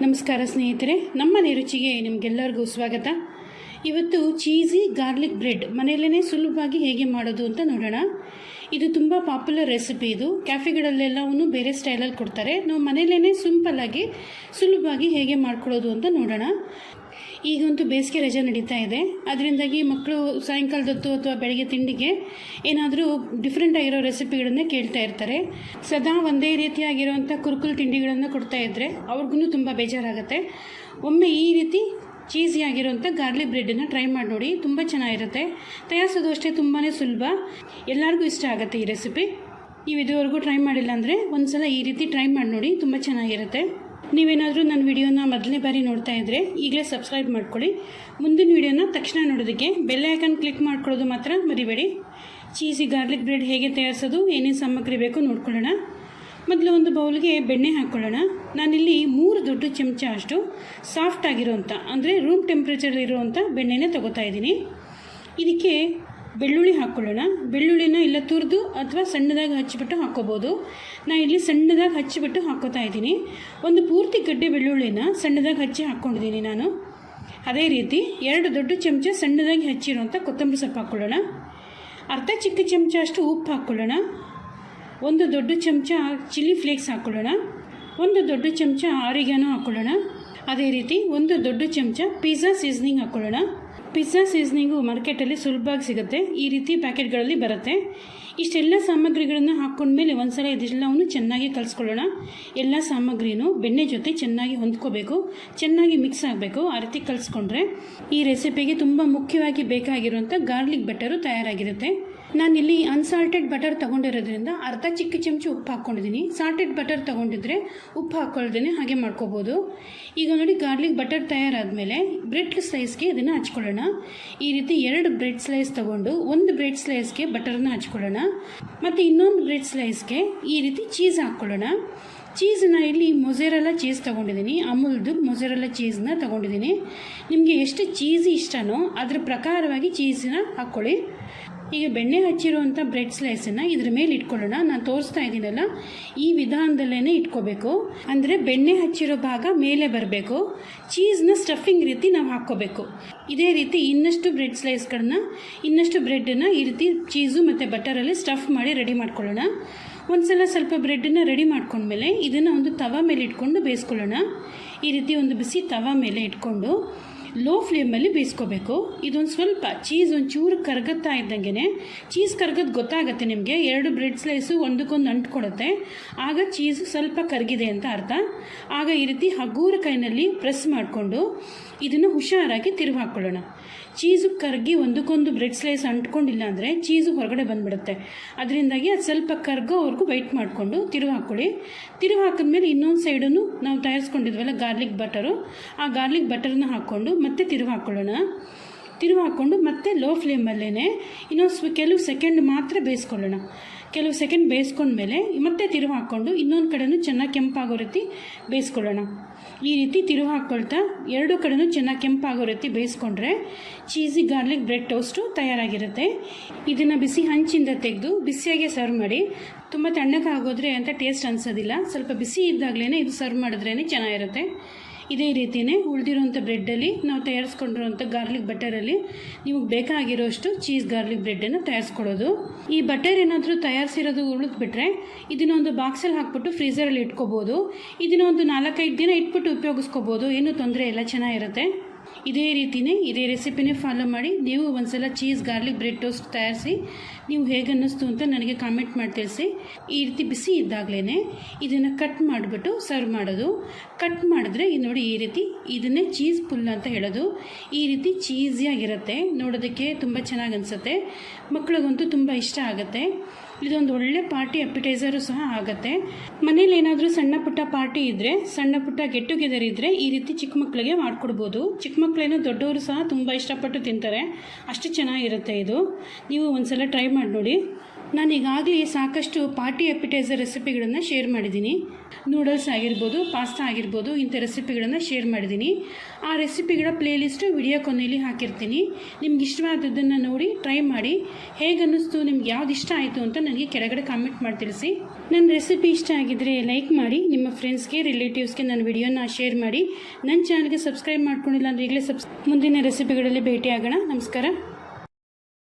ನಮಸ್ಕಾರ ಸ್ನೇಹಿತರೆ, ನಮ್ಮ ರುಚಿಗೆ ನಿಮಗೆಲ್ಲರಿಗೂ ಸ್ವಾಗತ. ಇವತ್ತು ಚೀಸಿ ಗಾರ್ಲಿಕ್ ಬ್ರೆಡ್ ಮನೆಯಲ್ಲೇ ಸುಲಭವಾಗಿ ಹೇಗೆ ಮಾಡೋದು ಅಂತ ನೋಡೋಣ. ಇದು ತುಂಬ ಪಾಪ್ಯುಲರ್ ರೆಸಿಪಿ ಇದು. ಕ್ಯಾಫೆಗಳಲ್ಲೆಲ್ಲವನ್ನು ಬೇರೆ ಸ್ಟೈಲಲ್ಲಿ ಕೊಡ್ತಾರೆ. ನಾವು ಮನೆಯಲ್ಲೇ ಸಿಂಪಲ್ಲಾಗಿ ಸುಲಭವಾಗಿ ಹೇಗೆ ಮಾಡ್ಕೊಳ್ಳೋದು ಅಂತ ನೋಡೋಣ. ಈಗಂತೂ ಬೇಸಿಗೆ ರಜೆ ನಡೀತಾ ಇದೆ. ಅದರಿಂದಾಗಿ ಮಕ್ಕಳು ಸಾಯಂಕಾಲದೊತ್ತು ಅಥವಾ ಬೆಳಗ್ಗೆ ತಿಂಡಿಗೆ ಏನಾದರೂ ಡಿಫ್ರೆಂಟ್ ಆಗಿರೋ ರೆಸಿಪಿಗಳನ್ನೇ ಕೇಳ್ತಾ ಇರ್ತಾರೆ. ಸದಾ ಒಂದೇ ರೀತಿಯಾಗಿರುವಂಥ ಕುರುಕುಲು ತಿಂಡಿಗಳನ್ನು ಕೊಡ್ತಾ ಇದ್ದರೆ ಅವ್ರಿಗೂ ತುಂಬ ಬೇಜಾರಾಗುತ್ತೆ. ಒಮ್ಮೆ ಈ ರೀತಿ ಚೀಸಿ ಗಾರ್ಲಿ ಗಾರ್ಲಿಕ್ ಬ್ರೆಡ್ಡನ್ನು ಟ್ರೈ ಮಾಡಿ ನೋಡಿ ತುಂಬ ಚೆನ್ನಾಗಿರುತ್ತೆ. ತಯಾರಿಸೋದು ಅಷ್ಟೇ ತುಂಬಾ ಸುಲಭ. ಎಲ್ಲರಿಗೂ ಇಷ್ಟ ಆಗುತ್ತೆ ಈ ರೆಸಿಪಿ ನೀವು ಇದುವರೆಗೂ ಟ್ರೈ ಮಾಡಿಲ್ಲ ಅಂದರೆ ಒಂದು ಸಲ ಈ ರೀತಿ ಟ್ರೈ ಮಾಡಿ ನೋಡಿ ತುಂಬ ಚೆನ್ನಾಗಿರುತ್ತೆ. ನೀವೇನಾದರೂ ನನ್ನ ವಿಡಿಯೋನ ಮೊದಲನೇ ಬಾರಿ ನೋಡ್ತಾ ಇದ್ದರೆ ಈಗಲೇ ಸಬ್ಸ್ಕ್ರೈಬ್ ಮಾಡ್ಕೊಳ್ಳಿ. ಮುಂದಿನ ವಿಡಿಯೋನ ತಕ್ಷಣ ನೋಡೋದಕ್ಕೆ ಬೆಲ್ ಐಕನ್ ಕ್ಲಿಕ್ ಮಾಡ್ಕೊಳ್ಳೋದು ಮಾತ್ರ ಮರಿಬೇಡಿ. ಚೀಸಿ ಗಾರ್ಲಿಕ್ ಬ್ರೆಡ್ ಹೇಗೆ ತಯಾರಿಸೋದು, ಏನೇನು ಸಾಮಗ್ರಿ ಬೇಕು ನೋಡ್ಕೊಳ್ಳೋಣ. ಮೊದಲು ಒಂದು ಬೌಲ್ಗೆ ಬೆಣ್ಣೆ ಹಾಕ್ಕೊಳ್ಳೋಣ ನಾನಿಲ್ಲಿ ಮೂರು ದೊಡ್ಡ ಚಮಚ ಅಷ್ಟು ಸಾಫ್ಟ್ ಆಗಿರೋಂಥ ಅಂದರೆ ರೂಮ್ ಟೆಂಪ್ರೇಚರ್ ಇರುವಂಥ ಬೆಣ್ಣೆನೇ ತೊಗೋತಾ ಇದ್ದೀನಿ. ಇದಕ್ಕೆ ಬೆಳ್ಳುಳ್ಳಿ ಹಾಕ್ಕೊಳ್ಳೋಣ ಬೆಳ್ಳುಳ್ಳಿನ ಇಲ್ಲ ತುರಿದು ಅಥವಾ ಸಣ್ಣದಾಗಿ ಹಚ್ಚಿಬಿಟ್ಟು ಹಾಕ್ಕೋಬೋದು ನಾನು ಇಲ್ಲಿ ಸಣ್ಣದಾಗಿ ಹಚ್ಚಿಬಿಟ್ಟು ಹಾಕೋತಾ ಇದ್ದೀನಿ. ಒಂದು ಪೂರ್ತಿ ಗಡ್ಡೆ ಬೆಳ್ಳುಳ್ಳಿನ ಸಣ್ಣದಾಗಿ ಹಚ್ಚಿ ಹಾಕ್ಕೊಂಡಿದ್ದೀನಿ ನಾನು. ಅದೇ ರೀತಿ ಎರಡು ದೊಡ್ಡ ಚಮಚ ಸಣ್ಣದಾಗಿ ಹಚ್ಚಿರುವಂಥ ಕೊತ್ತಂಬರಿ ಸೊಪ್ಪು ಹಾಕ್ಕೊಳ್ಳೋಣ ಅರ್ಧ ಚಿಕ್ಕ ಚಮಚ ಅಷ್ಟು ಉಪ್ಪು ಹಾಕ್ಕೊಳ್ಳೋಣ ಒಂದು ದೊಡ್ಡ ಚಮಚ ಚಿಲ್ಲಿ ಫ್ಲೇಕ್ಸ್ ಹಾಕ್ಕೊಳ್ಳೋಣ ಒಂದು ದೊಡ್ಡ ಚಮಚ ಆರಿಗ್ಯಾನೋ ಹಾಕ್ಕೊಳ್ಳೋಣ ಅದೇ ರೀತಿ ಒಂದು ದೊಡ್ಡ ಚಮಚ ಪಿಜ್ಜಾ ಸೀಸನಿಂಗ್ ಹಾಕ್ಕೊಳ್ಳೋಣ ಪಿಜ್ಜಾ ಸೀಸನಿಂಗು ಮಾರ್ಕೆಟಲ್ಲಿ ಸುಲಭವಾಗಿ ಸಿಗುತ್ತೆ. ಈ ರೀತಿ ಪ್ಯಾಕೆಟ್ಗಳಲ್ಲಿ ಬರುತ್ತೆ. ಇಷ್ಟೆಲ್ಲ ಸಾಮಗ್ರಿಗಳನ್ನು ಹಾಕ್ಕೊಂಡ್ಮೇಲೆ ಒಂದ್ಸಲ ಇದೆಲ್ಲವನ್ನು ಚೆನ್ನಾಗಿ ಕಲಿಸ್ಕೊಳ್ಳೋಣ. ಎಲ್ಲ ಸಾಮಗ್ರಿನೂ ಬೆಣ್ಣೆ ಜೊತೆ ಚೆನ್ನಾಗಿ ಹೊಂದ್ಕೋಬೇಕು. ಚೆನ್ನಾಗಿ ಮಿಕ್ಸ್ ಆಗಬೇಕು. ಆ ರೀತಿ ಕಲಿಸ್ಕೊಂಡ್ರೆ ಈ ರೆಸಿಪಿಗೆ ತುಂಬ ಮುಖ್ಯವಾಗಿ ಬೇಕಾಗಿರುವಂಥ ಗಾರ್ಲಿಕ್ ಬಟರು ತಯಾರಾಗಿರುತ್ತೆ. ನಾನಿಲ್ಲಿ ಅನ್ಸಾಲ್ಟೆಡ್ ಬಟರ್ ತೊಗೊಂಡಿರೋದ್ರಿಂದ ಅರ್ಧ ಚಿಕ್ಕ ಚಮಚ ಉಪ್ಪು ಹಾಕ್ಕೊಂಡಿದ್ದೀನಿ. ಸಾಲ್ಟೆಡ್ ಬಟರ್ ತೊಗೊಂಡಿದ್ರೆ ಉಪ್ಪು ಹಾಕ್ಕೊಳ್ದೇ ಹಾಗೆ ಮಾಡ್ಕೋಬೋದು. ಈಗ ನೋಡಿ ಗಾರ್ಲಿಕ್ ಬಟರ್ ತಯಾರಾದಮೇಲೆ ಬ್ರೆಡ್ ಸ್ಲೈಸ್ಗೆ ಇದನ್ನು ಹಚ್ಕೊಳ್ಳೋಣ. ಈ ರೀತಿ ಎರಡು ಬ್ರೆಡ್ ಸ್ಲೈಸ್ ತೊಗೊಂಡು ಒಂದು ಬ್ರೆಡ್ ಸ್ಲೈಸ್ಗೆ ಬಟರ್ನ ಹಚ್ಕೊಳ್ಳೋಣ. ಮತ್ತು ಇನ್ನೊಂದು ಬ್ರೆಡ್ ಸ್ಲೈಸ್ಗೆ ಈ ರೀತಿ ಚೀಸ್ ಹಾಕ್ಕೊಳ್ಳೋಣ. ಚೀಸನ್ನ ಇಲ್ಲಿ ಮೊಸೆರಲ್ಲ ಚೀಸ್ ತೊಗೊಂಡಿದ್ದೀನಿ. ಅಮೂಲ್ದು ಮೊಸೆರಲ್ಲ ಚೀಸ್ನ ತೊಗೊಂಡಿದ್ದೀನಿ. ನಿಮಗೆ ಎಷ್ಟು ಚೀಸ್ ಇಷ್ಟನೋ ಅದ್ರ ಪ್ರಕಾರವಾಗಿ ಚೀಸನ್ನ ಹಾಕ್ಕೊಳ್ಳಿ. ಈಗ ಬೆಣ್ಣೆ ಹಚ್ಚಿರುವಂಥ ಬ್ರೆಡ್ ಸ್ಲೈಸನ್ನು ಇದ್ರ ಮೇಲೆ ಇಟ್ಕೊಳ್ಳೋಣ. ನಾನು ತೋರಿಸ್ತಾ ಇದ್ದೀನಲ್ಲ, ಈ ವಿಧಾನದಲ್ಲೇ ಇಟ್ಕೋಬೇಕು. ಅಂದರೆ ಬೆಣ್ಣೆ ಹಚ್ಚಿರೋ ಭಾಗ ಮೇಲೆ ಬರಬೇಕು. ಚೀಸ್ನ ಸ್ಟಫಿಂಗ್ ರೀತಿ ನಾವು ಹಾಕ್ಕೋಬೇಕು. ಇದೇ ರೀತಿ ಇನ್ನಷ್ಟು ಬ್ರೆಡ್ ಸ್ಲೈಸ್ಗಳನ್ನ ಇನ್ನಷ್ಟು ಬ್ರೆಡ್ಡನ್ನು ಈ ರೀತಿ ಚೀಸು ಮತ್ತು ಬಟರಲ್ಲಿ ಸ್ಟಫ್ ಮಾಡಿ ರೆಡಿ ಮಾಡ್ಕೊಳ್ಳೋಣ. ಒಂದ್ಸಲ ಸ್ವಲ್ಪ ಬ್ರೆಡ್ಡನ್ನು ರೆಡಿ ಮಾಡ್ಕೊಂಡ್ಮೇಲೆ ಇದನ್ನು ಒಂದು ತವ ಮೇಲೆ ಇಟ್ಕೊಂಡು ಬೇಯಿಸ್ಕೊಳ್ಳೋಣ. ಈ ರೀತಿ ಒಂದು ಬಿಸಿ ತವ ಮೇಲೆ ಇಟ್ಕೊಂಡು ಲೋ ಫ್ಲೇಮಲ್ಲಿ ಬೇಯಿಸ್ಕೋಬೇಕು. ಇದೊಂದು ಸ್ವಲ್ಪ ಚೀಸ್ ಒಂಚೂರು ಚೂರು ಕರಗುತ್ತಾ ಇದ್ದಂಗೆ ಚೀಸ್ ಕರಗೋದು ಗೊತ್ತಾಗುತ್ತೆ ನಿಮಗೆ. ಎರಡು ಬ್ರೆಡ್ ಸ್ಲೈಸು ಒಂದಕ್ಕೊಂದು ಅಂಟ್ಕೊಡುತ್ತೆ. ಆಗ ಚೀಸು ಸ್ವಲ್ಪ ಕರಗಿದೆ ಅಂತ ಅರ್ಥ. ಆಗ ಈ ರೀತಿ ಹಗೂರ ಕೈನಲ್ಲಿ ಪ್ರೆಸ್ ಮಾಡಿಕೊಂಡು ಇದನ್ನು ಹುಷಾರಾಗಿ ತಿರುವು ಹಾಕ್ಕೊಳ್ಳೋಣ ಚೀಸು ಕರಗಿ ಒಂದಕ್ಕೊಂದು ಬ್ರೆಡ್ ಸ್ಲೈಸ್ ಅಂಟ್ಕೊಂಡಿಲ್ಲ ಅಂದರೆ ಚೀಸು ಹೊರಗಡೆ ಬಂದುಬಿಡುತ್ತೆ. ಅದರಿಂದಾಗಿ ಅದು ಸ್ವಲ್ಪ ಕರ್ಗೋವರೆಗೂ ವೆಯ್ಟ್ ಮಾಡಿಕೊಂಡು ತಿರುವು ಹಾಕ್ಕೊಳ್ಳಿ ತಿರುವು ಹಾಕಿದ್ಮೇಲೆ ಇನ್ನೊಂದು ಸೈಡನ್ನು ನಾವು ತಯಾರಿಸ್ಕೊಂಡಿದ್ವಲ್ಲ ಗಾರ್ಲಿಕ್ ಬಟರು ಆ ಗಾರ್ಲಿಕ್ ಬಟರನ್ನ ಹಾಕ್ಕೊಂಡು ಮತ್ತೆ ತಿರುವು ಹಾಕ್ಕೊಳ್ಳೋಣ. ತಿರುವು ಹಾಕ್ಕೊಂಡು ಮತ್ತೆ ಲೋ ಫ್ಲೇಮಲ್ಲೇ ಇನ್ನೊಂದು ಕೆಲವು ಸೆಕೆಂಡ್ ಮಾತ್ರ ಬೇಯಿಸ್ಕೊಳ್ಳೋಣ. ಕೆಲವು ಸೆಕೆಂಡ್ ಬೇಯಿಸ್ಕೊಂಡ್ಮೇಲೆ ಮತ್ತೆ ತಿರುವು ಹಾಕ್ಕೊಂಡು ಇನ್ನೊಂದು ಕಡೆನೂ ಚೆನ್ನಾಗಿ ಕೆಂಪಾಗೋ ರೀತಿ ಬೇಯಿಸ್ಕೊಳ್ಳೋಣ. ಈ ರೀತಿ ತಿರುವು ಹಾಕ್ಕೊಳ್ತಾ ಎರಡು ಕಡೆನೂ ಚೆನ್ನಾಗಿ ಕೆಂಪಾಗೋ ರೀತಿ ಬೇಯಿಸ್ಕೊಂಡ್ರೆ ಚೀಸಿ ಗಾರ್ಲಿಕ್ ಬ್ರೆಡ್ ಟೋಸ್ಟು ತಯಾರಾಗಿರುತ್ತೆ. ಇದನ್ನು ಬಿಸಿ ಹಂಚಿಂದ ತೆಗೆದು ಬಿಸಿಯಾಗೆ ಸರ್ವ್ ಮಾಡಿ. ತುಂಬ ತಣ್ಣಗಾಗೋದ್ರೆ ಅಂತ ಟೇಸ್ಟ್ ಅನಿಸೋದಿಲ್ಲ. ಸ್ವಲ್ಪ ಬಿಸಿ ಇದ್ದಾಗಲೇ ಇದು ಸರ್ವ್ ಮಾಡಿದ್ರೇ ಚೆನ್ನಾಗಿರುತ್ತೆ. ಇದೇ ರೀತಿಯೇ ಉಳಿದಿರುವಂಥ ಬ್ರೆಡ್ಡಲ್ಲಿ ನಾವು ತಯಾರಿಸ್ಕೊಂಡಿರುವಂಥ ಗಾರ್ಲಿಕ್ ಬಟರಲ್ಲಿ ನಿಮಗೆ ಬೇಕಾಗಿರೋಷ್ಟು ಚೀಸ್ ಗಾರ್ಲಿಕ್ ಬ್ರೆಡ್ಡನ್ನು ತಯಾರಿಸ್ಕೊಳ್ಳೋದು. ಈ ಬಟರ್ ಏನಾದರೂ ತಯಾರಿಸಿರೋದು ಉಳಿದ್ಬಿಟ್ರೆ ಇದನ್ನೊಂದು ಬಾಕ್ಸಲ್ಲಿ ಹಾಕ್ಬಿಟ್ಟು ಫ್ರೀಸರಲ್ಲಿ ಇಟ್ಕೋಬೋದು. ಇದನ್ನೊಂದು ನಾಲ್ಕೈದು ದಿನ ಇಟ್ಬಿಟ್ಟು ಉಪಯೋಗಿಸ್ಕೋಬೋದು. ಏನೂ ತೊಂದರೆ ಇಲ್ಲ, ಚೆನ್ನಾಗಿರುತ್ತೆ. ಇದೇ ರೀತಿಯೇ ಇದೇ ರೆಸಿಪಿನೇ ಫಾಲೋ ಮಾಡಿ. ನೀವು ಒಂದ್ಸಲ ಚೀಸ್ ಗಾರ್ಲಿಕ್ ಬ್ರೆಡ್ ಟೋಸ್ಟ್ ತಯಾರಿಸಿ, ನೀವು ಹೇಗೆ ಅನ್ನಿಸ್ತು ಅಂತ ನನಗೆ ಕಾಮೆಂಟ್ ಮಾಡಿ ತಿಳಿಸಿ. ಈ ರೀತಿ ಬಿಸಿ ಇದ್ದಾಗಲೇ ಇದನ್ನು ಕಟ್ ಮಾಡಿಬಿಟ್ಟು ಸರ್ವ್ ಮಾಡೋದು. ಕಟ್ ಮಾಡಿದ್ರೆ ನೋಡಿ ಈ ರೀತಿ ಇದನ್ನೇ ಚೀಸ್ ಪುಲ್ ಅಂತ ಹೇಳೋದು. ಈ ರೀತಿ ಚೀಸಿಯಾಗಿರುತ್ತೆ ನೋಡೋದಕ್ಕೆ ತುಂಬ ಚೆನ್ನಾಗಿ ಅನಿಸುತ್ತೆ. ಮಕ್ಳಿಗಂತೂ ತುಂಬ ಇಷ್ಟ ಆಗುತ್ತೆ. ಇದೊಂದು ಒಳ್ಳೆ ಪಾರ್ಟಿ ಅಪಿಟೈಸರು ಸಹ ಆಗುತ್ತೆ. ಮನೇಲಿ ಏನಾದರೂ ಸಣ್ಣ ಪುಟ್ಟ ಪಾರ್ಟಿ ಇದ್ದರೆ ಸಣ್ಣ ಪುಟ್ಟ ಗೆಟ್ ಟುಗೆದರ್ ಇದ್ದರೆ ಈ ರೀತಿ ಚಿಕ್ಕ ಮಕ್ಕಳಿಗೆ ಮಾಡಿಕೊಡ್ಬೋದು. ಚಿಕ್ಕ ಮಕ್ಕಳೇನೋ ದೊಡ್ಡವರು ಸಹ ತುಂಬ ಇಷ್ಟಪಟ್ಟು ತಿಂತಾರೆ. ಅಷ್ಟು ಚೆನ್ನಾಗಿರುತ್ತೆ ಇದು. ನೀವು ಒಂದ್ಸಲ ಟ್ರೈ ಮಾಡಿ ನೋಡಿ ನಾನು ಈಗಾಗಲೇ ಸಾಕಷ್ಟು ಪಾರ್ಟಿ ಅಪಿಟೈಸರ್ ರೆಸಿಪಿಗಳನ್ನು ಶೇರ್ ಮಾಡಿದ್ದೀನಿ. ನೂಡಲ್ಸ್ ಆಗಿರ್ಬೋದು, ಪಾಸ್ತಾ ಆಗಿರ್ಬೋದು, ಇಂಥ ರೆಸಿಪಿಗಳನ್ನು ಶೇರ್ ಮಾಡಿದ್ದೀನಿ. ಆ ರೆಸಿಪಿಗಳ ಪ್ಲೇಲಿಸ್ಟು ವಿಡಿಯೋ ಕೊನೆಯಲ್ಲಿ ಹಾಕಿರ್ತೀನಿ. ನಿಮ್ಗೆ ಇಷ್ಟವಾದದ್ದನ್ನು ನೋಡಿ, ಟ್ರೈ ಮಾಡಿ. ಹೇಗೆ ಅನ್ನಿಸ್ತು ನಿಮ್ಗೆ ಯಾವ್ದು ಇಷ್ಟ ಆಯಿತು ಅಂತ ನನಗೆ ಕೆಳಗಡೆ ಕಾಮೆಂಟ್ ಮಾಡಿ ತಿಳಿಸಿ. ನನ್ನ ರೆಸಿಪಿ ಇಷ್ಟ ಆಗಿದ್ದರೆ ಲೈಕ್ ಮಾಡಿ, ನಿಮ್ಮ ಫ್ರೆಂಡ್ಸ್ಗೆ, ರಿಲೇಟಿವ್ಸ್ಗೆ ನನ್ನ ವಿಡಿಯೋನ ಶೇರ್ ಮಾಡಿ. ನನ್ನ ಚಾನಲ್ಗೆ ಸಬ್ಸ್ಕ್ರೈಬ್ ಮಾಡ್ಕೊಂಡಿಲ್ಲ ಅಂದರೆ ಈಗಲೇ ಸಬ್ಸ್ ಮುಂದಿನ ರೆಸಿಪಿಗಳಲ್ಲಿ ಭೇಟಿಯಾಗೋಣ. ನಮಸ್ಕಾರ.